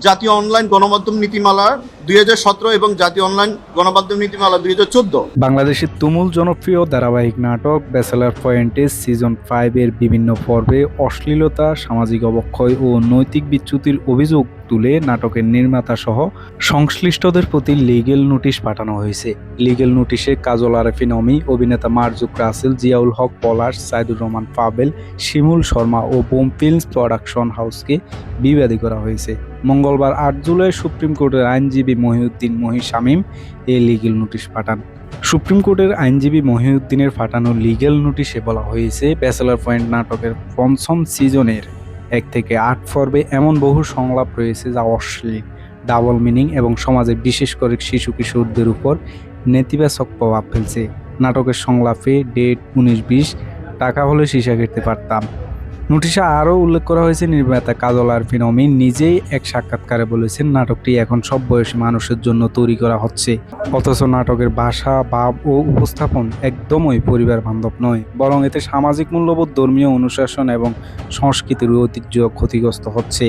জাতীয় অনলাইন গণমাধ্যম নীতিমালা দুই হাজার সতেরো এবং জাতীয় অনলাইন গণমাধ্যম নীতিমালা দুই হাজার চোদ্দ। বাংলাদেশের তুমুল জনপ্রিয় ধারাবাহিক নাটক ব্যাচেলার পয়েন্টের সিজন ফাইভের বিভিন্ন পর্বে অশ্লীলতা, সামাজিক অবক্ষয় ও নৈতিক বিচ্যুতির অভিযোগ তুলে নাটকের নির্মাতা সহ সংশ্লিষ্টদের প্রতি লিগেল নোটিশ পাঠানো হয়েছে। লিগেল নোটিশে কাজল আরেফিন অমি অভিনেতা মারজুক রাসেল, জিয়াউল হক, পলাশ, সাইদুর রহমান পাবেল শিমুল শর্মা ও বোম ফিল্মস প্রোডাকশন হাউসকে বিবাদী করা হয়েছে। মঙ্গলবার আট জুলাই সুপ্রিম কোর্টের আইনজীবী Mohiuddin Mohi Shamim a legal notice Pathaan. Supreme কোর্টের আইনজীবী মহিউদ্দিনের পাঠানো লিগেল নোটিশে বলা হয়েছে ব্যাচেলার পয়েন্ট নাটকের পঞ্চম সিজনের এক থেকে আট পর্বে এমন বহু সংলাপ রয়েছে যা অশ্লীল ডাবল মিনিং এবং সমাজে বিশেষ করে শিশু কিশোরদের উপর নেতিবাচক প্রভাব ফেলছে। নাটকের সংলাপে ডেট উনিশ বিশ, টাকা হলে সীসা খেতে পারতাম। নোটিশে আরও উল্লেখ করা হয়েছে, নির্মাতা কাজল আর ফিনমিন নিজেই এক সাক্ষাৎকারে বলেছেন, নাটকটি এখন সব বয়সী মানুষের জন্য তৈরি করা হচ্ছে। অথচ নাটকের ভাষা, ভাব ও উপস্থাপন একদমই পরিবার বান্ধব নয়, বরং এতে সামাজিক মূল্যবোধ, ধর্মীয় অনুশাসন এবং সংস্কৃতির ঐতিহ্য ক্ষতিগ্রস্ত হচ্ছে।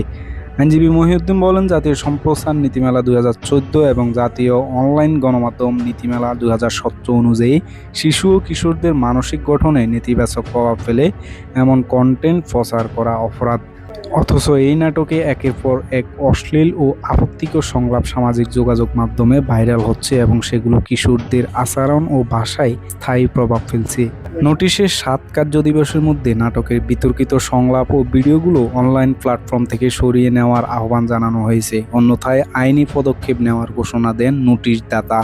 আইনজীবী মহিউদ্দিন বলেন, জাতীয় সম্প্রসারণ নীতিমেলা দু হাজার চোদ্দ এবং জাতীয় অনলাইন গণমাধ্যম নীতিমেলা দুই অনুযায়ী শিশু ও কিশোরদের মানসিক গঠনে নেতিবাচক প্রভাব ফেলে এমন কন্টেন্ট প্রচার করা অপরাধ। অথচ এই নাটকে একের পর এক অশ্লীল ও আপত্তিকর সংলাপ সামাজিক যোগাযোগ মাধ্যমে ভাইরাল হচ্ছে এবং সেগুলো কিশোরদের আচরণ ও ভাষায় স্থায়ী প্রভাব ফেলছে। নোটিশের সাত কার্য দিবসের মধ্যে নাটকের বিতর্কিত সংলাপ ও ভিডিওগুলো অনলাইন প্ল্যাটফর্ম থেকে সরিয়ে নেওয়ার আহ্বান জানানো হয়েছে। অন্যথায় আইনি পদক্ষেপ নেওয়ার ঘোষণা দেন নোটিশ দাতা